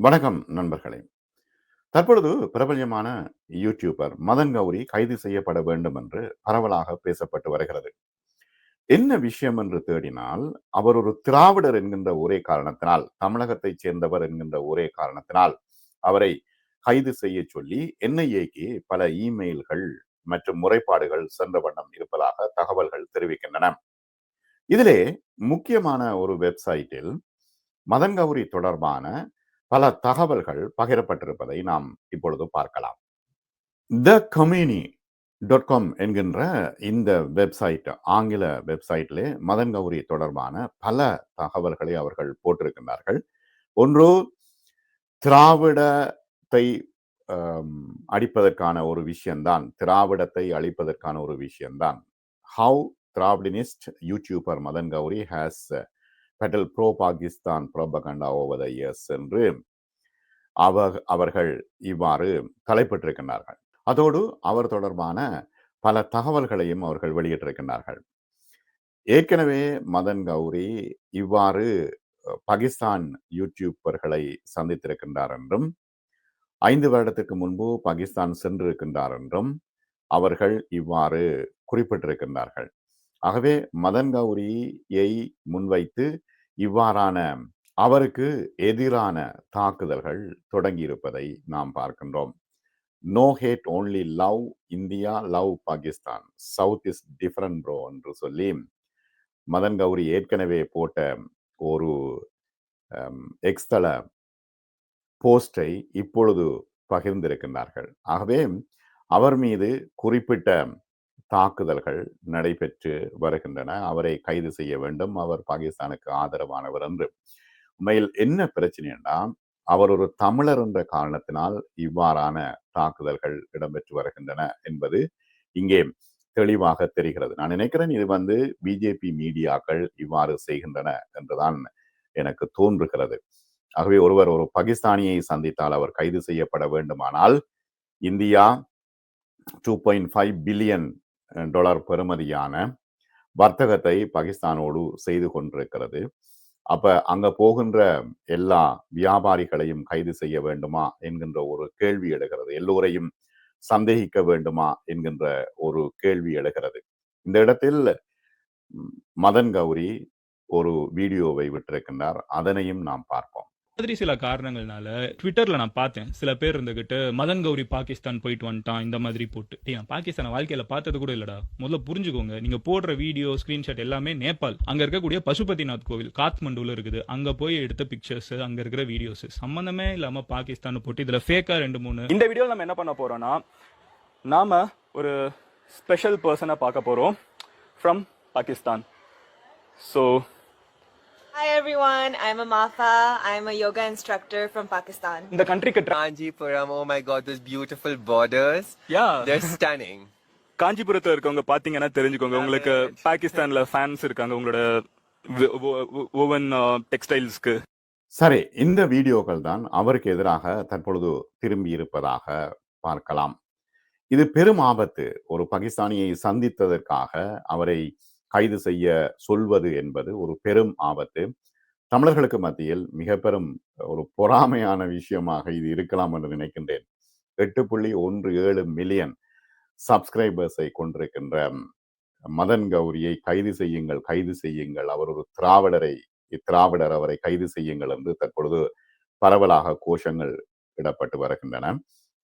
வணக்கம் நண்பர்களே. தற்பொழுது பிரபல்யமான யூடியூபர் மதன் கௌரி கைது செய்யப்பட வேண்டும் என்று பரவலாக பேசப்பட்டு வருகிறது. என்ன விஷயம் என்று தேடினால் அவர் ஒரு திராவிடர் என்கின்ற ஒரே காரணத்தினால் தமிழகத்தைச் சேர்ந்தவர் என்கின்ற ஒரே காரணத்தினால் அவரை கைது செய்ய சொல்லி என்ஐஏக்கு பல இமெயில்கள் மற்றும் முறைப்பாடுகள் சென்ற வண்ணம் இருப்பதாக தகவல்கள் தெரிவிக்கின்றன. இதிலே முக்கியமான ஒரு வெப்சைட்டில் மதன் கௌரி தொடர்பான பல தகவல்கள் பகிரப்பட்டிருப்பதை நாம் இப்பொழுது பார்க்கலாம். த கம்யூனி டாட் காம் என்கின்ற இந்த வெப்சைட் ஆங்கில வெப்சைட்டிலே மதன் கௌரி தொடர்பான பல தகவல்களை அவர்கள் போட்டிருக்கின்றார்கள். ஒன்று திராவிடத்தை அடிப்பதற்கான ஒரு விஷயம்தான். திராவிடத்தை அழிப்பதற்கான ஒரு விஷயம்தான். How Dravidianist YouTuber Madan Gowri has pedal pro Pakistan propaganda over the years என்று அவர் அவர்கள் இவ்வாறு தலைப்பட்டிருக்கின்றார்கள். அதோடு அவர் தொடர்பான பல தகவல்களையும் அவர்கள் வெளியிட்டிருக்கின்றார்கள். ஏற்கனவே மதன் கௌரி இவ்வாறு பாகிஸ்தான் யூடியூபர்களை சந்தித்திருக்கின்றார் என்றும் ஐந்து வருடத்துக்கு முன்பு பாகிஸ்தான் சென்றிருக்கின்றார் என்றும் அவர்கள் இவ்வாறு குறிப்பிட்டிருக்கின்றார்கள். ஆகவே மதன் கௌரியை முன்வைத்து இவ்வாறான அவருக்கு எதிரான தாக்குதல்கள் தொடங்கியிருப்பதை நாம் பார்க்கின்றோம். No hate only love India love Pakistan south is different bro என்று சொல்லி மதன் கௌரி ஏற்கனவே போட்ட ஒரு எக்ஸ்தல போஸ்டை இப்பொழுது பகிர்ந்திருக்கின்றார்கள். ஆகவே அவர் மீது குறிப்பிட்ட தாக்குதல்கள் நடைபெற்று வருகின்றன. அவரை கைது செய்ய வேண்டும். அவர் பாகிஸ்தானுக்கு ஆதரவானவர் என்று. உண்மையில் என்ன பிரச்சனை என்றால் அவர் ஒரு தமிழர் என்ற காரணத்தினால் இவ்வாறான தாக்குதல்கள் இடம்பெற்று வருகின்றன என்பது இங்கே தெளிவாக தெரிகிறது. நான் நினைக்கிறேன் இது வந்து பிஜேபி மீடியாக்கள் இவ்வாறு செய்கின்றன என்றுதான் எனக்கு தோன்றுகிறது. ஆகவே ஒருவர் ஒரு பாகிஸ்தானியை சந்தித்தால் அவர் கைது செய்யப்பட வேண்டுமானால் India two point five billion dollar பெறுமதியான வர்த்தகத்தை பாகிஸ்தானோடு செய்து கொண்டிருக்கிறது. அப்ப அங்க போகின்ற எல்லா வியாபாரிகளையும் கைது செய்ய வேண்டுமா என்கின்ற ஒரு கேள்வி எழுகிறது. எல்லோரையும் சந்தேகிக்க வேண்டுமா என்கின்ற ஒரு கேள்வி எழுகிறது. இந்த இடத்தில் மதன் கௌரி ஒரு வீடியோவை விட்டிருக்கின்றார். அதனையும் நாம் பார்ப்போம். மாதிரி சில காரணங்கள்னால ட்விட்டர்ல நான் பார்த்தேன். சில பேர் இருந்துகிட்டு மதன் கௌரி பாகிஸ்தான் போயிட்டு வந்துட்டான் இந்த மாதிரி போட்டு. டேய் நான் பாகிஸ்தானை வாழ்க்கையில பார்த்தது கூட இல்லடா. முதல்ல புரிஞ்சுக்கோங்க. நீங்க போடுற வீடியோ ஸ்கிரீன்ஷாட் எல்லாமே நேபாள். அங்க இருக்கக்கூடிய பசுபதிநாத் கோவில் காத்மண்டுல இருக்குது. அங்க போய் எடுத்த பிக்சர்ஸ் அங்க இருக்கிற வீடியோஸ் சம்பந்தமே இல்லாம பாகிஸ்தான் போட்டு இதுல ஃபேக்கா ரெண்டு மூணு. இந்த வீடியோவில் நம்ம என்ன பண்ண போறோம்னா நாம ஒரு ஸ்பெஷல் பர்சனை பார்க்க போறோம் from Pakistan so Hi everyone, I'm Amafa. I'm a yoga instructor from Pakistan. இந்த கண்ட்ரிக்கு Kanjipuram, oh my god, those beautiful borders. Yeah They're stunning. காஞ்சிபுரத்தில் இருக்கவங்க பாத்தீங்கன்னா தெரிஞ்சுக்கோங்க உங்களுக்கு பாகிஸ்தான்ல ஃபேன்ஸ் இருக்காங்க உங்களோட ஓவன் டெக்ஸ்டைல்ஸ்க்கு சரி இந்த வீடியோக்கள் தான் அவருக்கு எதிராக தற்பொழுது திரும்பி இருப்பதாக பார்க்கலாம் இது பெரும் ஆபத்து ஒரு பாகிஸ்தானியை சந்தித்ததற்காக அவரை கைது செய்ய சொல்வது என்பது ஒரு பெரும் ஆபத்து. தமிழர்களுக்கு மத்தியில் மிக பெரும் ஒரு பொறாமையான விஷயமாக இது இருக்கலாம் என்று நினைக்கின்றேன். எட்டு புள்ளி ஒன்று ஏழு மில்லியன் சப்ஸ்கிரைபர்ஸை கொண்டிருக்கின்ற மதன் கௌரியை கைது செய்யுங்கள் கைது செய்யுங்கள். அவர் ஒரு திராவிடரை திராவிடர் அவரை கைது செய்யுங்கள் என்று தற்பொழுது பரவலாக கோஷங்கள் இடப்பட்டு வருகின்றன.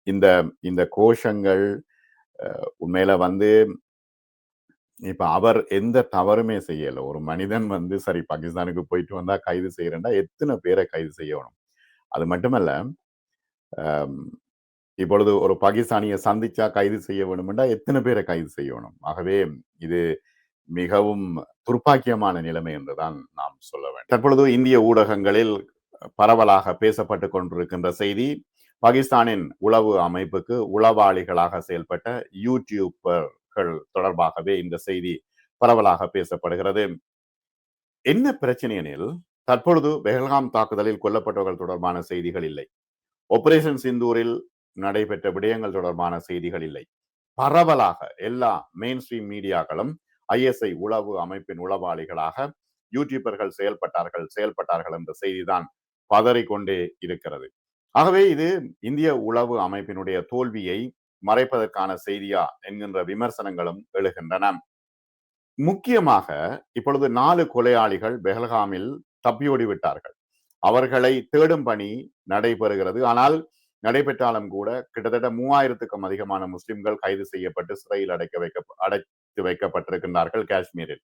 இந்த இந்த கோஷங்கள் அஹ், உண்மையில வந்து இப்ப அவர் எந்த தவறுமே செய்யல. ஒரு மனிதன் வந்து சரி பாகிஸ்தானுக்கு போயிட்டு வந்தா கைது செய்யறேன்டா எத்தனை பேரை கைது செய்யணும்? அது மட்டுமல்ல ஆம், இப்பொழுது ஒரு பாகிஸ்தானியை சந்திச்சா கைது செய்ய வேணுமெண்டா எத்தனை பேரை கைது செய்யணும்? ஆகவே இது மிகவும் துர்ப்பாக்கியமான நிலைமை என்றுதான் நாம் சொல்ல வேண்டும். தற்பொழுது இந்திய ஊடகங்களில் பரவலாக பேசப்பட்டு கொண்டிருக்கின்ற செய்தி பாகிஸ்தானின் உளவு அமைப்புக்கு உளவாளிகளாக செயல்பட்ட யூடியூப்பர் யூடியூபர்கள் தொடர்பாகவே இந்த செய்தி பரவலாக பேசப்படுகிறது. என்ன பிரச்சனை எனில் தற்பொழுது பெஹல்காம் தாக்குதலில் கொல்லப்பட்டவர்கள் தொடர்பான செய்திகள் இல்லை. ஆபரேஷன் சிந்தூரில் நடைபெற்ற விடயங்கள் தொடர்பான செய்திகள் இல்லை. பரவலாக எல்லா மெயின் ஸ்ட்ரீம் மீடியாக்களும் ஐஎஸ்ஐ உளவு அமைப்பின் உளவாளிகளாக யூடியூபர்கள் செயல்பட்டார்கள் செயல்பட்டார்கள் என்ற செய்திதான் பதறிக்கொண்டே இருக்கிறது. ஆகவே இது இந்திய உளவு அமைப்பினுடைய தோல்வியை மறைப்பதற்கான செய்தியா என்கின்ற விமர்சனங்களும் எழுகின்றன. முக்கியமாக இப்பொழுது நாலு கொலையாளிகள் பெஹல்காமில் தப்பியோடி விட்டார்கள். அவர்களை தேடும் பணி நடைபெறுகிறது. ஆனால் நடைபெற்றாலும் கூட கிட்டத்தட்ட மூவாயிரத்துக்கும் அதிகமான முஸ்லிம்கள் கைது செய்யப்பட்டு சிறையில் அடைக்க வைக்க அடைத்து வைக்கப்பட்டிருக்கின்றார்கள் காஷ்மீரில்.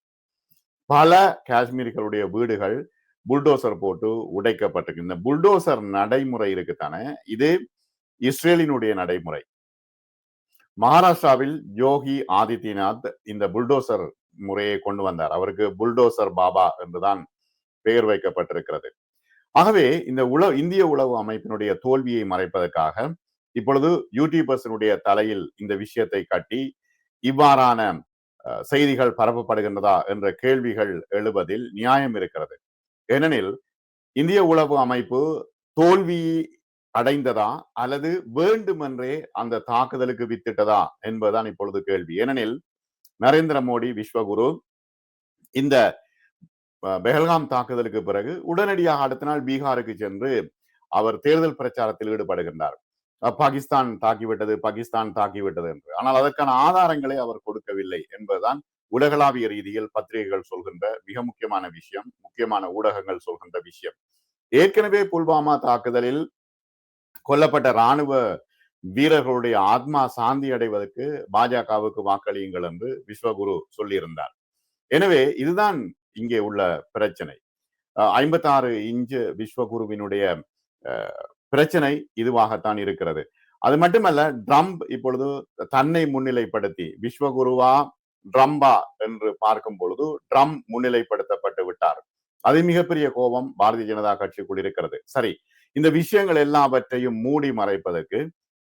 பல காஷ்மீர்களுடைய வீடுகள் புல்டோசர் போட்டு உடைக்கப்பட்டிருக்கு. இந்த புல்டோசர் நடைமுறை இருக்குத்தானே இது இஸ்ரேலினுடைய நடைமுறை. மகாராஷ்டிராவில் யோகி ஆதித்யநாத் இந்த புல்டோசர் முறையை கொண்டு வந்தார். அவருக்கு புல்டோசர் பாபா என்றுதான் பெயர் வைக்கப்பட்டிருக்கிறது. ஆகவே இந்த உளவு இந்திய உளவு அமைப்பினுடைய தோல்வியை மறைப்பதற்காக இப்பொழுது யூடியூபர்ஸினுடைய தலையில் இந்த விஷயத்தை கட்டி இவ்வாறான அஹ், செய்திகள் பரப்பப்படுகின்றதா என்ற கேள்விகள் எழுவதில் நியாயம் இருக்கிறது. ஏனெனில் இந்திய உளவு அமைப்பு தோல்வி அடைந்ததா? அல்லது வேண்டுமென்றே அந்த தாக்குதலுக்கு வித்திட்டதா? என்பதுதான் இப்பொழுது கேள்வி. ஏனெனில் நரேந்திர மோடி விஸ்வகுரு இந்த பெஹல்காம் தாக்குதலுக்கு பிறகு உடனடியாக அடுத்த நாள் பீகாருக்கு சென்று அவர் தேர்தல் பிரச்சாரத்தில் ஈடுபடுகின்றார். பாகிஸ்தான் தாக்கிவிட்டது பாகிஸ்தான் தாக்கிவிட்டது என்று. ஆனால் அதற்கான ஆதாரங்களை அவர் கொடுக்கவில்லை என்பதுதான் உலகளாவிய ரீதியில் பத்திரிகைகள் சொல்கின்ற மிக முக்கியமான விஷயம் முக்கியமான ஊடகங்கள் சொல்கின்ற விஷயம். ஏற்கனவே புல்வாமா தாக்குதலில் கொல்லப்பட்ட ராணுவ வீரர்களுடைய ஆத்மா சாந்தி அடைவதற்கு பாஜகவுக்கு வாக்களியுங்கள் என்று விஸ்வகுரு சொல்லியிருந்தார். எனவே இதுதான் இங்கே உள்ள பிரச்சனை. ஐம்பத்தாறு இன்ச்சு விஸ்வகுருவினுடைய பிரச்சனை இதுவாகத்தான் இருக்கிறது. அது மட்டுமல்ல ட்ரம்ப் இப்பொழுது தன்னை முன்னிலைப்படுத்தி விஸ்வகுருவா ட்ரம்பா என்று பார்க்கும் பொழுது ட்ரம் முன்னிலைப்படுத்தப்பட்டு விட்டார். அது மிகப்பெரிய கோபம் பாரதிய ஜனதா கட்சிக்குள் இருக்கிறது சரி இந்த விஷயங்கள் எல்லாவற்றையும் மூடி மறைப்பதற்கு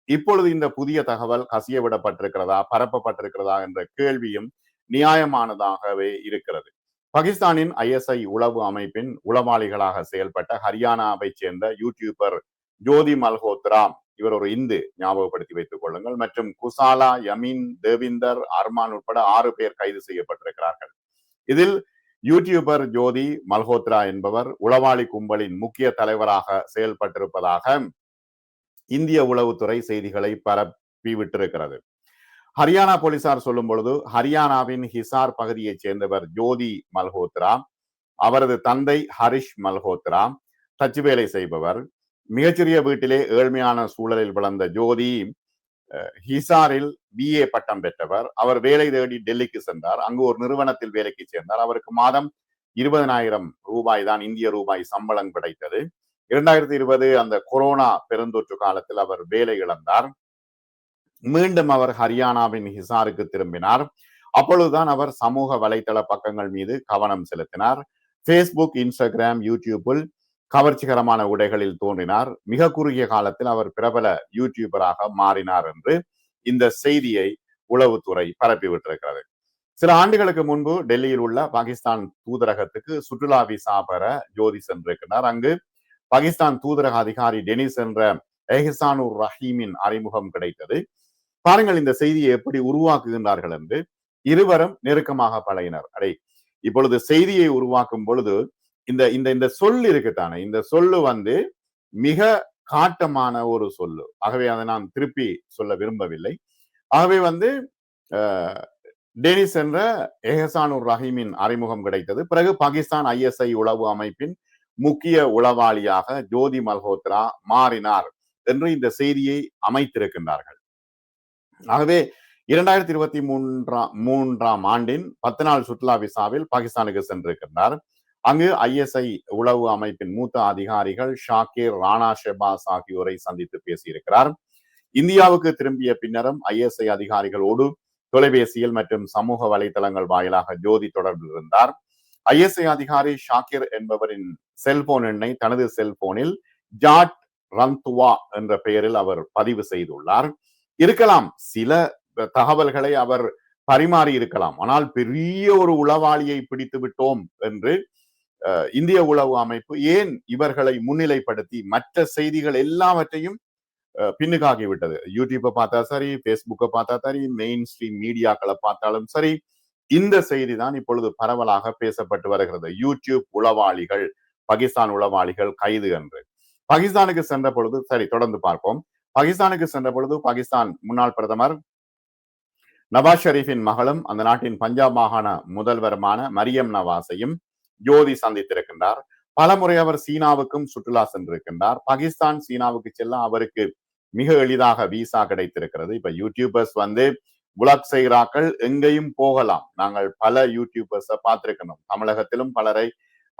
இப்பொழுது இந்த புதிய தகவல் கசிய விடப்பட்டிருக்கிறதா பரப்பப்பட்டிருக்கிறதா என்ற கேள்வியும் நியாயமானதாகவே இருக்கிறது. பாகிஸ்தானின் ஐஎஸ்ஐ உளவு அமைப்பின் உளவாளிகளாக செயல்பட்ட ஹரியானாவை சேர்ந்த யூடியூபர் ஜோதி மல்ஹோத்ரா இவர் ஒரு இந்து ஞாபகப்படுத்தி வைத்துக் கொள்ளுங்கள். மற்றும் குசாலா யமீன் தேவிந்தர் அர்மான் உட்பட ஆறு பேர் கைது செய்யப்பட்டிருக்கிறார்கள். இதில் யூடியூபர் ஜோதி மல்ஹோத்ரா என்பவர் உளவாளி கும்பலின் முக்கிய தலைவராக செயல்பட்டிருப்பதாக இந்திய உளவுத்துறை செய்திகளை பரப்பி விட்டிருக்கிறது. ஹரியானா போலீசார் சொல்லும் பொழுது ஹரியானாவின் ஹிசார் பகுதியைச் சேர்ந்தவர் ஜோதி மல்ஹோத்ரா அவரது தந்தை ஹரிஷ் மல்ஹோத்ரா தச்சு வேலை செய்பவர் மிகச்சிறிய வீட்டிலே ஏழ்மையான சூழலில் வளர்ந்த ஜோதி ஹிசாரில் பிஏ பட்டம் பெற்றவர். அவர் வேலை தேடி டெல்லிக்கு சென்றார். அங்கு ஒரு நிறுவனத்தில் வேலைக்கு சேர்ந்தார். அவருக்கு மாதம் இருபதனாயிரம் ரூபாய் தான் இந்திய ரூபாய் சம்பளம் கிடைத்தது. இரண்டாயிரத்தி இருபது அந்த கொரோனா பெருந்தொற்று காலத்தில் அவர் வேலை இழந்தார். மீண்டும் அவர் ஹரியானாவின் ஹிசாருக்கு திரும்பினார். அப்பொழுதுதான் அவர் சமூக வலைதள பக்கங்கள் மீது கவனம் செலுத்தினார். ஃபேஸ்புக் இன்ஸ்டாகிராம் யூடியூப்பில் கவர்ச்சிகரமான உடைகளில் தோன்றினார். மிக குறுகிய காலத்தில் அவர் பிரபல யூடியூபராக மாறினார் என்று இந்த செய்தியை உளவுத்துறை பரப்பிவிட்டிருக்கிறது சில ஆண்டுகளுக்கு முன்பு டெல்லியில் உள்ள பாகிஸ்தான் தூதரகத்துக்கு சுற்றுலா விசா பெற ஜோதி சென்றிருக்கிறார். அங்கு பாகிஸ்தான் தூதரக அதிகாரி டெனிஸ் என்ற எஹ்சானுர் ரஹீமின் அறிமுகம் கிடைத்தது. பாருங்கள் இந்த செய்தியை எப்படி உருவாக்குகின்றார்கள் என்று. இருவரும் நெருக்கமாக பழகினர். அடே இப்பொழுது செய்தியை உருவாக்கும் பொழுது இந்த இந்த இந்த சொல் இருக்குத்தானே இந்த சொல்லு வந்து மிக காட்டமான ஒரு சொல்லு. ஆகவே அதை நான் திருப்பி சொல்ல விரும்பவில்லை. ஆகவே வந்து டெனிஸ் என்ற எஹசானுர் ரஹீமின் அறிமுகம் கிடைத்தது. பிறகு பாகிஸ்தான் ஐஎஸ்ஐ உளவு அமைப்பின் முக்கிய உளவாளியாக ஜோதி மல்ஹோத்ரா மாறினார் என்று இந்த செய்தியை அமைத்திருக்கின்றார்கள். ஆகவே இரண்டாயிரத்தி இருபத்தி மூன்றாம் மூன்றாம் ஆண்டின் பத்து நாள் சுற்றுலா விசாவில் பாகிஸ்தானுக்கு சென்றிருக்கின்றார். அங்கு ஐஎஸ்ஐ உளவு அமைப்பின் மூத்த அதிகாரிகள் ஷாக்கிர் ராணா ஷெபாஸ் ஆகியோரை சந்தித்து பேசியிருக்கிறார். இந்தியாவுக்கு திரும்பிய பின்னரும் ஐஎஸ்ஐ அதிகாரிகளோடு தொலைபேசியில் மற்றும் சமூக வலைதளங்கள் வாயிலாக ஜோதி தொடர்பில் இருந்தார். ஐஎஸ்ஐ அதிகாரி ஷாக்கிர் என்பவரின் செல்போன் எண்ணை தனது செல்போனில் ஜாட் ரந்துவா என்ற பெயரில் அவர் பதிவு செய்துள்ளார். இருக்கலாம் சில தகவல்களை அவர் பரிமாறி இருக்கலாம் ஆனால் பெரிய ஒரு உளவாளியை பிடித்து விட்டோம் என்று இந்திய உளவு அமைப்பு ஏன் இவர்களை முன்னிலைப்படுத்தி மற்ற செய்திகள் எல்லாவற்றையும் அஹ், பின்னுக்காகி விட்டது? யூடியூப்பை பார்த்தா சரி ஃபேஸ்புக்கை பார்த்தா சரி மெயின் ஸ்ட்ரீம் மீடியாக்களை பார்த்தாலும் சரி இந்த செய்தி தான் இப்பொழுது பரவலாக பேசப்பட்டு வருகிறது. யூடியூப் உளவாளிகள் பாகிஸ்தான் உளவாளிகள் கைது என்று. பாகிஸ்தானுக்கு சென்ற பொழுது சரி தொடர்ந்து பார்ப்போம். பாகிஸ்தானுக்கு சென்ற பொழுது பாகிஸ்தான் முன்னாள் பிரதமர் நவாஸ் ஷெரீஃபின் மகளும் அந்த நாட்டின் பஞ்சாப் மாகாண முதல்வருமான மரியம் நவாஸையும் ஜோதி சந்தித்திருக்கின்றார். பலமுறை அவர் சீனாவுக்கும் சுற்றுலா சென்றிருக்கின்றார். பாகிஸ்தான் சீனாவுக்கு செல்ல அவருக்கு மிக எளிதாக விசா கிடைத்திருக்கிறது. இப்ப யூடியூபர்ஸ் வந்து புலாக் செய்கிறாக்கள் எங்கேயும் போகலாம். நாங்கள் பல யூடியூபர்ஸை பார்த்திருக்கின்றோம். தமிழகத்திலும் பலரை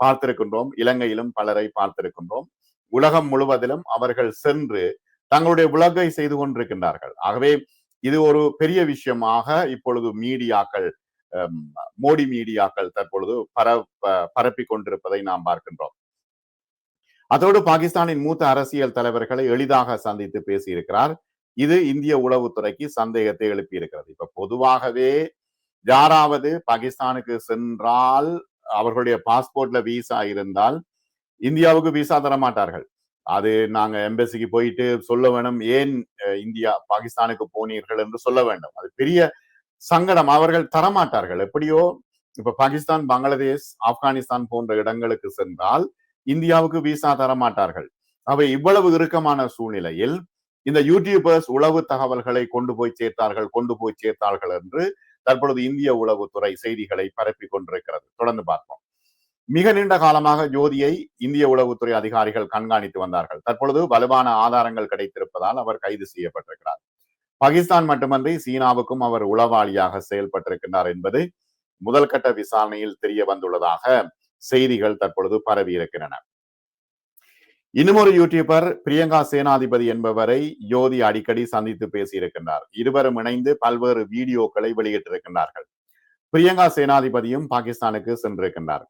பார்த்திருக்கின்றோம். இலங்கையிலும் பலரை பார்த்திருக்கின்றோம். உலகம் முழுவதிலும் அவர்கள் சென்று தங்களுடைய உலகை செய்து கொண்டிருக்கின்றார்கள். ஆகவே இது ஒரு பெரிய விஷயமாக இப்பொழுது மீடியாக்கள் மோடி மீடியாக்கள் தற்பொழுது பர பரப்பிக் கொண்டிருப்பதை நாம் பார்க்கின்றோம். அதோடு பாகிஸ்தானின் மூத்த அரசியல் தலைவர்களை எளிதாக சந்தித்து பேசியிருக்கிறார். இது இந்திய உளவுத்துறைக்கு சந்தேகத்தை எழுப்பியிருக்கிறது. இப்ப பொதுவாகவே யாராவது பாகிஸ்தானுக்கு சென்றால் அவர்களுடைய பாஸ்போர்ட்ல விசா இருந்தால் இந்தியாவுக்கு விசா தர மாட்டார்கள். அது நாங்க எம்பசிக்கு போயிட்டு சொல்ல வேணும் ஏன் இந்தியா பாகிஸ்தானுக்கு போனீர்கள் என்று சொல்ல வேண்டும். அது பெரிய சங்கடம் அவர்கள் தரமாட்டார்கள். எப்படியோ இப்ப பாகிஸ்தான் பங்களாதேஷ் ஆப்கானிஸ்தான் போன்ற இடங்களுக்கு சென்றால் இந்தியாவுக்கு விசா தரமாட்டார்கள். அவை இவ்வளவு இறுக்கமான சூழ்நிலையில் இந்த யூடியூபர்ஸ் உளவு தகவல்களை கொண்டு போய் சேர்த்தார்கள் கொண்டு போய் சேர்த்தார்கள் என்று தற்பொழுது இந்திய உளவுத்துறை செய்திகளை பரப்பி கொண்டிருக்கிறது. தொடர்ந்து பார்ப்போம். மிக நீண்ட காலமாக ஜோதியை இந்திய உளவுத்துறை அதிகாரிகள் கண்காணித்து வந்தார்கள். தற்பொழுது வலுவான ஆதாரங்கள் கிடைத்திருப்பதால் அவர் கைது செய்யப்பட்டிருக்கிறார். பாகிஸ்தான் மட்டுமன்றி சீனாவுக்கும் அவர் உளவாளியாக செயல்பட்டிருக்கின்றார் என்பது முதல் கட்ட விசாரணையில் தெரிய வந்துள்ளதாக செய்திகள் தற்பொழுது பரவி இருக்கின்றன. இன்னுமொரு யூடியூபர் பிரியங்கா சேனாதிபதி என்பவரை யோதி அடிக்கடி சந்தித்து பேசியிருக்கின்றார். இருவரும் இணைந்து பல்வேறு வீடியோக்களை வெளியிட்டிருக்கின்றார்கள். பிரியங்கா சேனாதிபதியும் பாகிஸ்தானுக்கு சென்றிருக்கின்றார்.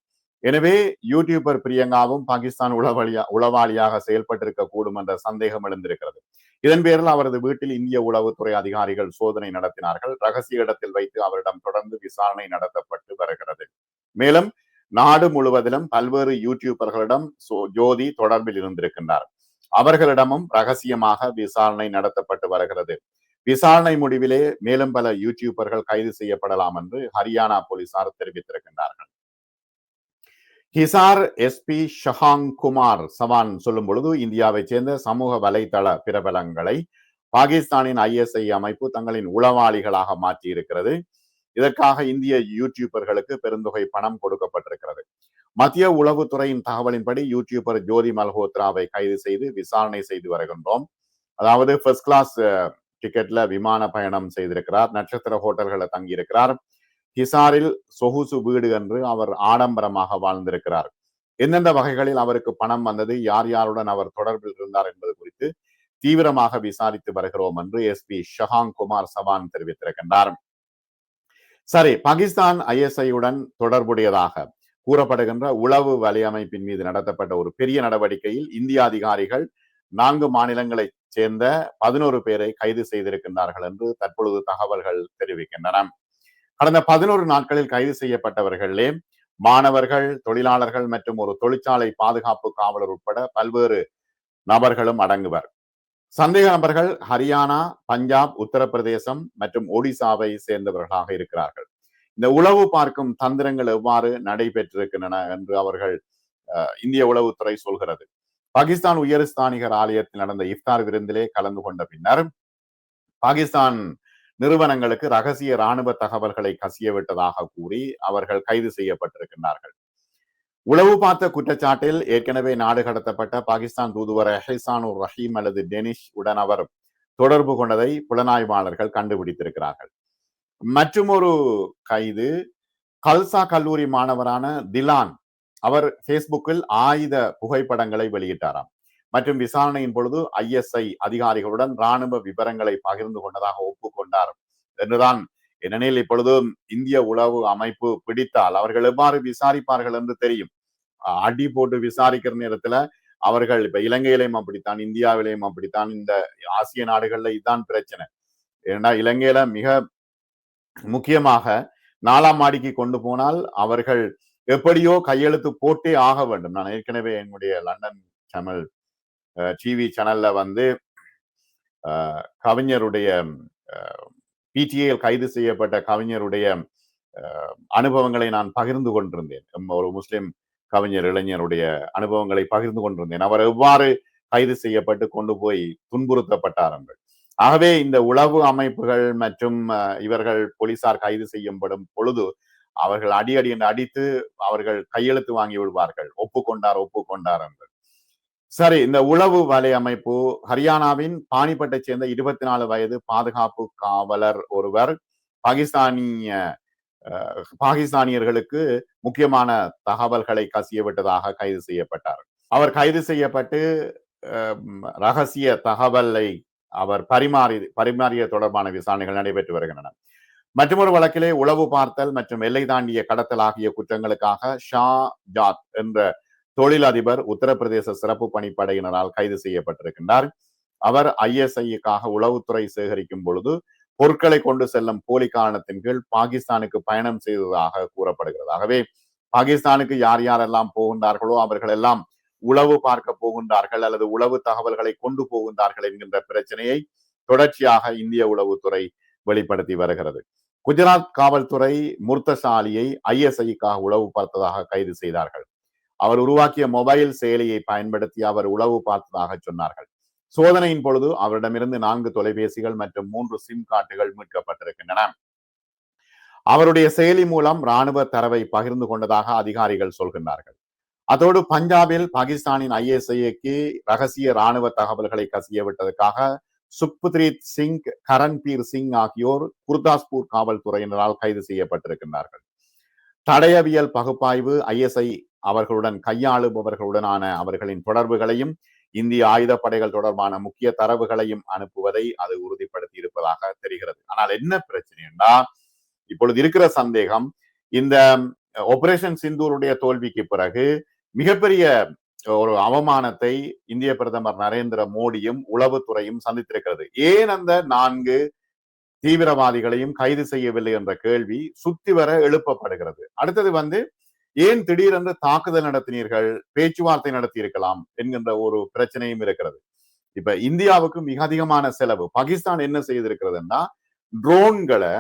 எனவே யூடியூபர் பிரியங்காவும் பாகிஸ்தான் உளவாளியா உளவாளியாக செயல்பட்டிருக்க கூடும் என்ற சந்தேகம் எழுந்திருக்கிறது. இதன் பேரில் அவரது வீட்டில் இந்திய உளவுத்துறை அதிகாரிகள் சோதனை நடத்தினார்கள். ரகசிய இடத்தில் வைத்து அவரிடம் தொடர்ந்து விசாரணை நடத்தப்பட்டு வருகிறது. மேலும் நாடு முழுவதிலும் பல்வேறு யூடியூபர்களிடம் சோ- ஜோதி தொடர்பில் இருந்திருக்கின்றார். அவர்களிடமும் ரகசியமாக விசாரணை நடத்தப்பட்டு வருகிறது. விசாரணை முடிவிலே மேலும் பல யூடியூபர்கள் கைது செய்யப்படலாம் என்று ஹரியானா போலீசார் தெரிவித்திருக்கின்றார்கள். ஹிசார் எஸ்பி ஷஹாங் குமார் சவான் சொல்லும் பொழுது இந்தியாவை சேர்ந்த சமூக வலைதள பிரபலங்களை பாகிஸ்தானின் ஐஎஸ்ஐ அமைப்பு தங்களின் உளவாளிகளாக மாற்றி இருக்கிறது இதற்காக இந்திய யூடியூபர்களுக்கு பெருந்தொகை பணம் கொடுக்கப்பட்டிருக்கிறது. மத்திய உளவுத்துறையின் தகவலின்படி யூடியூபர் ஜோதி மல்ஹோத்ராவை கைது செய்து விசாரணை செய்து வருகின்றோம். அதாவது ஃபர்ஸ்ட் கிளாஸ் டிக்கெட்ல விமான பயணம் செய்திருக்கிறார். நட்சத்திர ஹோட்டல்களை தங்கியிருக்கிறார். ஹிசாரில் சொகுசு வீடு என்று அவர் ஆடம்பரமாக வாழ்ந்திருக்கிறார். எந்தெந்த வகைகளில் அவருக்கு பணம் வந்தது யார் யாருடன் அவர் தொடர்பில் இருந்தார் என்பது குறித்து தீவிரமாக விசாரித்து வருகிறோம் என்று எஸ்பி ஷஹாங் குமார் சவான் தெரிவித்திருக்கின்றார். சரி பாகிஸ்தான் ஐஎஸ்ஐயுடன் தொடர்புடையதாக கூறப்படுகின்ற உளவு வலையமைப்பின் மீது நடத்தப்பட்ட ஒரு பெரிய நடவடிக்கையில் இந்திய அதிகாரிகள் நான்கு மாநிலங்களைச் சேர்ந்த பதினோரு பேரை கைது செய்திருக்கின்றார்கள் என்று தற்பொழுது தகவல்கள் தெரிவிக்கின்றன. கடந்த பதினோரு நாட்களில் கைது செய்யப்பட்டவர்களே மாணவர்கள் தொழிலாளர்கள் மற்றும் ஒரு தொழிற்சாலை பாதுகாப்பு காவலர் உட்பட பல்வேறு நபர்களும் அடங்குவர். சந்தேக நபர்கள் ஹரியானா பஞ்சாப் உத்தரப்பிரதேசம் மற்றும் ஒடிசாவை சேர்ந்தவர்களாக இருக்கிறார்கள். இந்த உளவு பார்க்கும் தந்திரங்கள் எவ்வாறு நடைபெற்றிருக்கின்றன என்று அவர்கள் அஹ், இந்திய உளவுத்துறை சொல்கிறது. பாகிஸ்தான் உயர்ஸ்தானிகர் ஆலயத்தில் நடந்த இஃப்தார் விருந்திலே கலந்து கொண்ட பின்னர் பாகிஸ்தான் நிறுவனங்களுக்கு ரகசிய இராணுவ தகவல்களை கசிய விட்டதாக கூறி அவர்கள் கைது செய்யப்பட்டிருக்கின்றார்கள். உளவு பார்த்த குற்றச்சாட்டில் ஏற்கனவே நாடு கடத்தப்பட்ட பாகிஸ்தான் தூதுவர் ஹெசானுர் ரஹீம் அல்லது டெனிஷ் உடன் அவர் தொடர்பு கொண்டதை புலனாய்வாளர்கள் கண்டுபிடித்திருக்கிறார்கள். மற்றும் ஒரு கைது கல்சா கல்லூரி மாணவரான திலான். அவர் ஃபேஸ்புக்கில் ஆயுத புகைப்படங்களை வெளியிட்டாராம். மற்றும் விசாரணையின் பொழுது ஐஎஸ்ஐ அதிகாரிகளுடன் ராணுவ விவரங்களை பகிர்ந்து கொண்டதாக ஒப்புக்கொண்டார். என்றுதான் ஏனெனில் இப்பொழுது இந்திய உளவு அமைப்பு பிடித்தால் அவர்கள் எவ்வாறு விசாரிப்பார்கள் என்று தெரியும். அடி போட்டு விசாரிக்கிற நேரத்துல அவர்கள் இப்ப இலங்கையிலையும் அப்படித்தான் இந்தியாவிலையும் அப்படித்தான் இந்த ஆசிய நாடுகள்ல இதுதான் பிரச்சனை. ஏன்னா இலங்கையில மிக முக்கியமாக நாலாம் மாடிக்கு கொண்டு போனால் அவர்கள் எப்படியோ கையெழுத்து போட்டே ஆக வேண்டும். நான் ஏற்கனவே என்னுடைய லண்டன் தமிழ் டிவி சேனல்ல வந்து கவிஞருடைய பிடிஏயில் கைது செய்யப்பட்ட கவிஞருடைய அஹ், அனுபவங்களை நான் பகிர்ந்து கொண்டிருந்தேன். ஒரு முஸ்லிம் கவிஞர் இளைஞருடைய அனுபவங்களை பகிர்ந்து கொண்டிருந்தேன். அவர் எவ்வாறு கைது செய்யப்பட்டு கொண்டு போய் துன்புறுத்தப்பட்டார்? என்று ஆகவே இந்த உளவு அமைப்புகள் மற்றும் இவர்கள் போலீசார் கைது செய்யப்படும் பொழுது அவர்கள் அடி அடி என்று அடித்து அவர்கள் கையெழுத்து வாங்கி விடுவார்கள். ஒப்புக்கொண்டார் ஒப்புக்கொண்டார் என்று. சரி இந்த உளவு வலை அமைப்பு ஹரியானாவின் பானிபட்டைச் சேர்ந்த இருபத்தி நாலு வயது பாதுகாப்பு காவலர் ஒருவர் பாகிஸ்தானிய பாகிஸ்தானியர்களுக்கு முக்கியமான தகவல்களை கசிய விட்டதாக கைது செய்யப்பட்டார். அவர் கைது செய்யப்பட்டு அஹ், ரகசிய தகவலை அவர் பரிமாறி பரிமாறிய தொடர்பான விசாரணைகள் நடைபெற்று வருகின்றன. மற்றொரு வழக்கிலே உளவு பார்த்தல் மற்றும் எல்லை தாண்டிய கடத்தல் ஆகிய குற்றங்களுக்காக ஷா ஜாத் என்ற தொழிலதிபர் உத்தரப்பிரதேச சிறப்பு பணிப்படையினரால் கைது செய்யப்பட்டிருக்கின்றார். அவர் ஐஎஸ்ஐக்காக உளவுத்துறை சேகரிக்கும் பொழுது பொருட்களை கொண்டு செல்லும் போலி காரணத்தின் கீழ் பாகிஸ்தானுக்கு பயணம் செய்ததாக கூறப்படுகிறது. ஆகவே பாகிஸ்தானுக்கு யார் யாரெல்லாம் போகின்றார்களோ அவர்கள் எல்லாம் உளவு பார்க்க போகின்றார்கள் அல்லது உளவு தகவல்களை கொண்டு போகின்றார்கள் என்கின்ற பிரச்சனையை தொடர்ச்சியாக இந்திய உளவுத்துறை வெளிப்படுத்தி வருகிறது. குஜராத் காவல்துறை முர்த்தசாலியை ஐஎஸ்ஐக்காக உளவு பார்த்ததாக கைது செய்தார்கள். அவர் உருவாக்கிய மொபைல் செயலியை பயன்படுத்தி அவர் உளவு பார்த்ததாக சொன்னார்கள். சோதனையின் பொழுது அவரிடமிருந்து நான்கு தொலைபேசிகள் மற்றும் மூன்று சிம் கார்டுகள் மீட்கப்பட்டிருக்கின்றன. அவருடைய செயலி மூலம் ராணுவ தரவை பகிர்ந்து கொண்டதாக அதிகாரிகள் சொல்கின்றார்கள். அதோடு பஞ்சாபில் பாகிஸ்தானின் ஐஎஸ்ஐக்கு ரகசிய ராணுவ தகவல்களை கசிய விட்டதற்காக சுப்ரீத் சிங் கரண்பீர் சிங் ஆகியோர் குர்தாஸ்பூர் காவல்துறையினரால் கைது செய்யப்பட்டிருக்கின்றார்கள். தடயவியல் பகுப்பாய்வு ஐஎஸ்ஐ அவர்களுடன் கையாளுபவர்களுடனான அவர்களின் தொடர்புகளையும் இந்திய ஆயுதப்படைகள் தொடர்பான முக்கிய தரவுகளையும் அனுப்புவதை அது உறுதிப்படுத்தி இருப்பதாக தெரிகிறது. ஆனால் என்ன பிரச்சனைன்னா இப்பொழுது இருக்கிற சந்தேகம் இந்த ஆபரேஷன் சிந்தூருடைய தோல்விக்கு பிறகு மிகப்பெரிய ஒரு அவமானத்தை இந்திய பிரதமர் நரேந்திர மோடியும் உளவுத்துறையும் சந்தித்திருக்கிறது. ஏன் அந்த நான்கு தீவிரவாதிகளையும் கைது செய்யவில்லை என்ற கேள்வி சுத்தி வர எழுப்பப்படுகிறது. அடுத்தது வந்து ஏன் திடீரென்று தாக்குதல் நடத்தினீர்கள்? பேச்சுவார்த்தை நடத்தி இருக்கலாம் என்கின்ற ஒரு பிரச்சனையும் இருக்கிறது. இப்ப இந்தியாவுக்கு மிக அதிகமான செலவு. பாகிஸ்தான் என்ன செய்திருக்கிறதுன்னா ட்ரோன்களை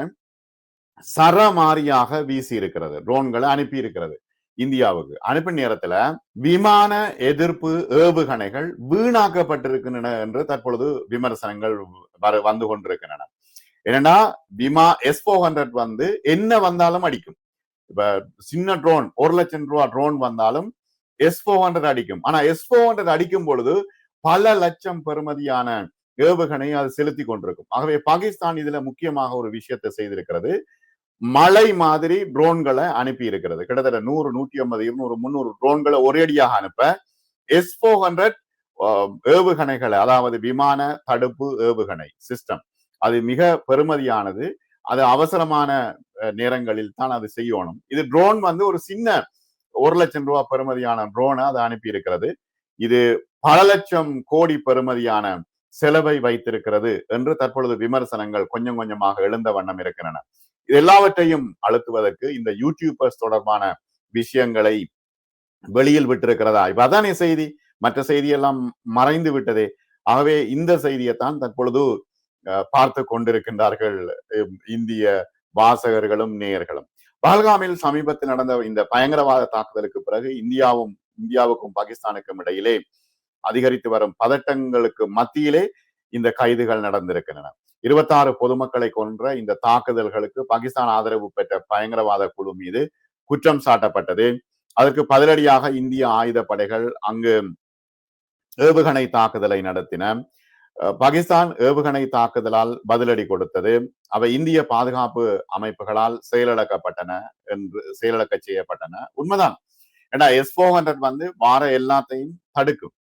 சரமாரியாக வீசி இருக்கிறது ட்ரோன்களை அனுப்பி இருக்கிறது இந்தியாவுக்கு. அனுப்பின நேரத்துல விமான எதிர்ப்பு ஏவுகணைகள் வீணாக்கப்பட்டிருக்கின்றன என்று தற்பொழுது விமர்சனங்கள் வர வந்து கொண்டிருக்கின்றன. என்னன்னா விமா எஸ் ஃபோர் ஹண்ட்ரட் வந்து என்ன வந்தாலும் அடிக்கும். இப்ப சின்ன ட்ரோன் ஒரு லட்சம் ரூபா ட்ரோன் வந்தாலும் எஸ் ஃபோர் ஹண்ட்ரட் அடிக்கும். ஆனா எஸ் ஃபோர் ஹண்ட்ரட் அடிக்கும் பொழுது பல லட்சம் பெறுமதியான ஏவுகணை அது செலுத்தி கொண்டிருக்கும். ஆகவே பாகிஸ்தான் இதுல முக்கியமாக ஒரு விஷயத்தை செய்திருக்கிறது. மலை மாதிரி ட்ரோன்களை அனுப்பி இருக்கிறது. கிட்டத்தட்ட நூறு நூற்றி ஐம்பது இருநூறு முந்நூறு ட்ரோன்களை ஒரேடியாக அனுப்ப எஸ் ஃபோர் ஹண்ட்ரட் ஏவுகணைகளை அதாவது விமான தடுப்பு ஏவுகணை சிஸ்டம் அது மிக பெருமதியானது அது அவசரமான நேரங்களில் தான் அது செய்யணும். இது ட்ரோன் வந்து ஒரு சின்ன ஒரு லட்சம் ரூபாய் பெறுமதியான ட்ரோனை அது அனுப்பி இருக்கிறது இது பல லட்சம் கோடி பெறுமதியான செலவை வைத்திருக்கிறது என்று தற்பொழுது விமர்சனங்கள் கொஞ்சம் கொஞ்சமாக எழுந்த வண்ணம் இருக்கின்றன. இது எல்லாவற்றையும் அழுத்துவதற்கு இந்த யூடியூபர்ஸ் தொடர்பான விஷயங்களை வெளியில் விட்டிருக்கிறதா? இப்ப அதானே செய்தி. மற்ற செய்தியெல்லாம் மறைந்து விட்டதே. ஆகவே இந்த செய்தியைத்தான் தற்பொழுது பார்த்து கொண்டிருக்கின்றார்கள் இந்திய வாசகர்களும் நேயர்களும். பல்காமில் சமீபத்தில் நடந்த இந்த பயங்கரவாத தாக்குதலுக்கு பிறகு இந்தியாவும் இந்தியாவுக்கும் பாகிஸ்தானுக்கும் இடையிலே அதிகரித்து வரும் பதட்டங்களுக்கு மத்தியிலே இந்த கைதுகள் நடந்திருக்கின்றன. இருபத்தாறு பொதுமக்களை கொன்ற இந்த தாக்குதல்களுக்கு பாகிஸ்தான் ஆதரவு பெற்ற பயங்கரவாத குழு மீது குற்றம் சாட்டப்பட்டது. அதற்கு பதிலடியாக இந்திய ஆயுதப்படைகள் அங்கு ஏவுகணை தாக்குதலை நடத்தின பாகிஸ்தான் ஏவுகணை தாக்குதலால் பதிலடி கொடுத்தது. அவை இந்திய பாதுகாப்பு அமைப்புகளால் செயலிழக்கப்பட்டன என்று செயலிழக்க செய்யப்பட்டன. உண்மைதான். ஏன்னா எஸ் ஃபோர் ஹண்ட்ரட் வந்து வார எல்லாத்தையும் தடுக்கும்.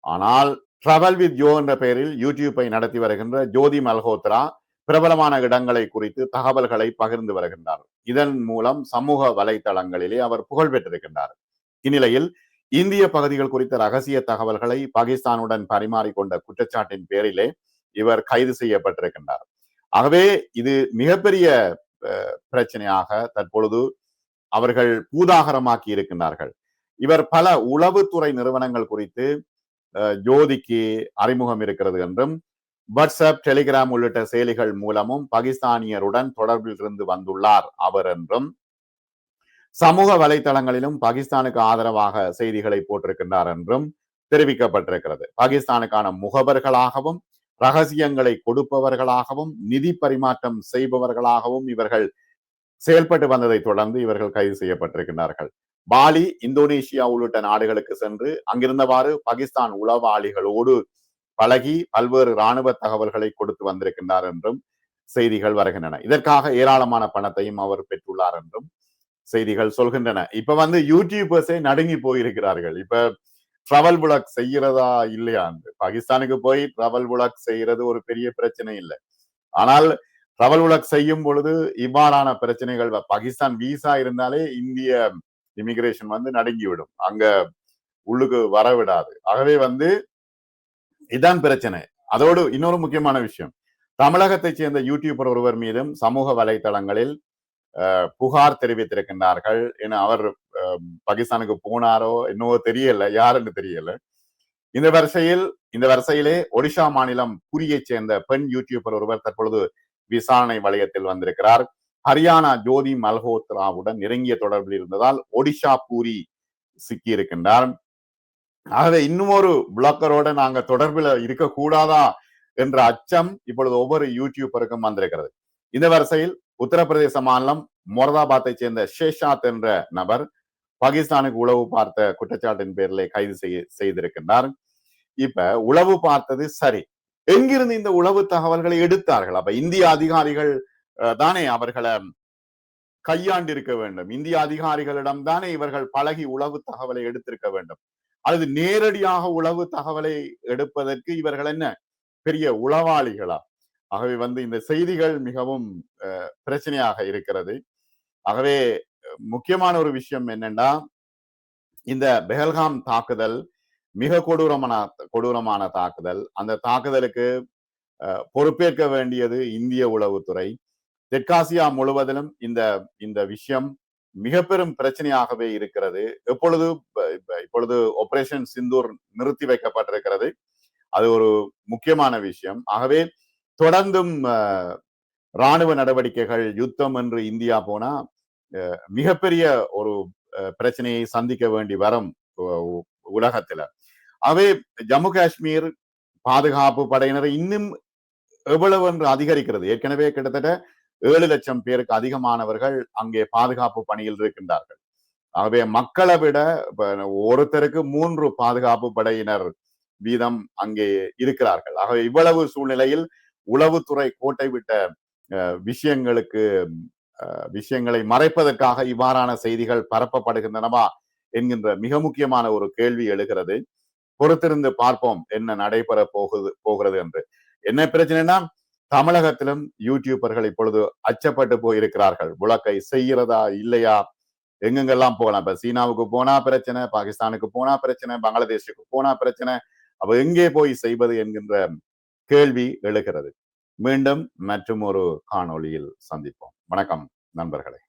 ஆனால் ட்ரவல் வித் ஜோ என்ற பெயரில் யூடியூப்பை நடத்தி வருகின்ற ஜோதி மல்ஹோத்ரா பிரபலமான இடங்களை குறித்து தகவல்களை பகிர்ந்து வருகின்றார். இதன் மூலம் சமூக வலைதளங்களிலே அவர் புகழ் பெற்றிருக்கின்றார். இந்நிலையில் இந்திய பகுதிகள் குறித்த ரகசிய தகவல்களை பாகிஸ்தானுடன் பரிமாறிக்கொண்ட குற்றச்சாட்டின் பேரிலே இவர் கைது செய்யப்பட்டிருக்கின்றார். ஆகவே இது மிகப்பெரிய பிரச்சனையாக தற்பொழுது அவர்கள் பூதாகரமாக்கி இருக்கின்றார்கள். இவர் பல உளவுத்துறை நிறுவனங்கள் குறித்து ஜோதிக்கு அறிமுகம் இருக்கிறது என்றும் வாட்ஸ்அப் டெலிகிராம் உள்ளிட்ட செயலிகள் மூலமும் பாகிஸ்தானியருடன் தொடர்பில் இருந்து வந்துள்ளார் அவர் என்றும் சமூக வலைதளங்களிலும் பாகிஸ்தானுக்கு ஆதரவாக செய்திகளை போட்டிருக்கின்றார் என்றும் தெரிவிக்கப்பட்டிருக்கிறது. பாகிஸ்தானுக்கான முகவர்களாகவும் ரகசியங்களை கொடுப்பவர்களாகவும் நிதி பரிமாற்றம் செய்பவர்களாகவும் இவர்கள் செயல்பட்டு வந்ததை தொடர்ந்து இவர்கள் கைது செய்யப்பட்டிருக்கிறார்கள் பாலி இந்தோனேஷியா உள்ளிட்ட நாடுகளுக்கு சென்று அங்கிருந்தவாறு பாகிஸ்தான் உளவாளிகளோடு பழகி பல்வேறு இராணுவ தகவல்களை கொடுத்து வந்திருக்கின்றார் என்றும் செய்திகள் வருகின்றன. இதற்காக ஏராளமான பணத்தையும் அவர் பெற்றுள்ளார் என்றும் செய்திகள் சொல்கின்றன. இப்ப வந்து யூடியூபர்ஸே நடுங்கி போயிருக்கிறார்கள். இப்ப ட்ரவல் புலக் செய்யறதா இல்லையா? பாகிஸ்தானுக்கு போய் ட்ரவல் புலக் செய்யறது ஒரு பெரிய பிரச்சனை இல்லை. ஆனால் ட்ரவல் உலக் செய்யும் பொழுது இவ்வாறான பிரச்சனைகள் பாகிஸ்தான் விசா இருந்தாலே இந்திய இமிகிரேஷன் வந்து நடுங்கி விடும் அங்க உள்ளுக்கு வர விடாது ஆகவே வந்து இதான் பிரச்சனை. அதோடு இன்னொரு முக்கியமான விஷயம். தமிழகத்தைச் சேர்ந்த யூடியூபர் ஒருவர் மீதும் சமூக வலைதளங்களில் புகார் தெரிவித்திருக்கின்றார்கள் என அவர் பாகிஸ்தானுக்கு போனாரோ என்னவோ தெரியல யாருன்னு தெரியல. இந்த வரிசையில் இந்த வரிசையிலே ஒடிஷா மாநிலம் புரியைச் சேர்ந்த பெண் யூடியூபர் ஒருவர் தற்பொழுது விசாரணை வளையத்தில் வந்திருக்கிறார். ஹரியானா ஜோதி மல்ஹோத்ராவுடன் நெருங்கிய தொடர்பில் இருந்ததால் ஒடிஷா பூரி சிக்கியிருக்கின்றார். ஆகவே இன்னும் பிளாக்கரோட நாங்க தொடர்பில் இருக்கக்கூடாதா என்ற அச்சம் இப்பொழுது ஒவ்வொரு யூடியூபருக்கும் வந்திருக்கிறது. இந்த வரிசையில் உத்தரப்பிரதேச மாநிலம் மொரதாபாத்தை சேர்ந்த ஷேஷாத் என்ற நபர் பாகிஸ்தானுக்கு உளவு பார்த்த குற்றச்சாட்டின் பேரில் கைது செய்ய செய்திருக்கின்றார். இப்ப உளவு பார்த்தது சரி. எங்கிருந்து இந்த உளவு தகவல்களை எடுத்தார்கள்? அப்ப இந்திய அதிகாரிகள் அஹ், தானே அவர்களை கையாண்டிருக்க வேண்டும். இந்திய அதிகாரிகளிடம் தானே இவர்கள் பழகி உளவு தகவலை எடுத்திருக்க வேண்டும். அல்லது நேரடியாக உளவு தகவலை எடுப்பதற்கு இவர்கள் என்ன? பெரிய உளவாளிகளா? ஆகவே வந்து இந்த செய்திகள் மிகவும் அஹ், பிரச்சனையாக இருக்கிறது. ஆகவே முக்கியமான ஒரு விஷயம் என்னன்னா இந்த பெஹல்காம் தாக்குதல் மிக கொடூரமான கொடூரமான தாக்குதல். அந்த தாக்குதலுக்கு அஹ், பொறுப்பேற்க வேண்டியது இந்திய உளவுத்துறை. தெற்காசியா முழுவதிலும் இந்த இந்த விஷயம் மிக பெரும் பிரச்சனையாகவே இருக்கிறது. எப்பொழுது இப்பொழுது ஆபரேஷன் சிந்தூர் நிறுத்தி வைக்கப்பட்டிருக்கிறது. அது ஒரு முக்கியமான விஷயம். ஆகவே தொடர்ந்தும் அஹ், ராணுவ நடவடிக்கைகள் யுத்தம் என்று இந்தியா போனா அஹ், மிகப்பெரிய ஒரு பிரச்சனையை சந்திக்க வேண்டி வரும் உலகத்துல. அவை ஜம்மு காஷ்மீர் பாதுகாப்பு படையினர் இன்னும் எவ்வளவு என்று அதிகரிக்கிறது. ஏற்கனவே கிட்டத்தட்ட ஏழு லட்சம் பேருக்கு அதிகமானவர்கள் அங்கே பாதுகாப்பு பணியில் இருக்கின்றார்கள். ஆகவே மக்களை விட ஒருத்தருக்கு மூன்று பாதுகாப்பு படையினர் வீதம் அங்கே இருக்கிறார்கள். ஆகவே இவ்வளவு சூழ்நிலையில் உளவுத்துறை கோட்டை விட்ட விஷயங்களுக்கு அஹ், விஷயங்களை மறைப்பதற்காக இவ்வாறான செய்திகள் பரப்பப்படுகின்றனவா என்கின்ற மிக முக்கியமான ஒரு கேள்வி எழுகிறது. பொறுத்திருந்து பார்ப்போம் என்ன நடைபெற போகுது போகிறது என்று. என்ன பிரச்சனைனா தமிழகத்திலும் யூடியூபர்கள் இப்பொழுது அச்சப்பட்டு போயிருக்கிறார்கள். உலக்கை செய்கிறதா இல்லையா? எங்கெங்கெல்லாம் போகலாம்? இப்ப சீனாவுக்கு போனா பிரச்சனை பாகிஸ்தானுக்கு போனா பிரச்சனை பங்களாதேஷுக்கு போனா பிரச்சனை. அப்ப எங்கே போய் செய்வது? என்கின்ற கேள்வி எழுகிறது. மீண்டும் மற்றும் ஒரு காணொளியில் சந்திப்போம். வணக்கம் நண்பர்களே.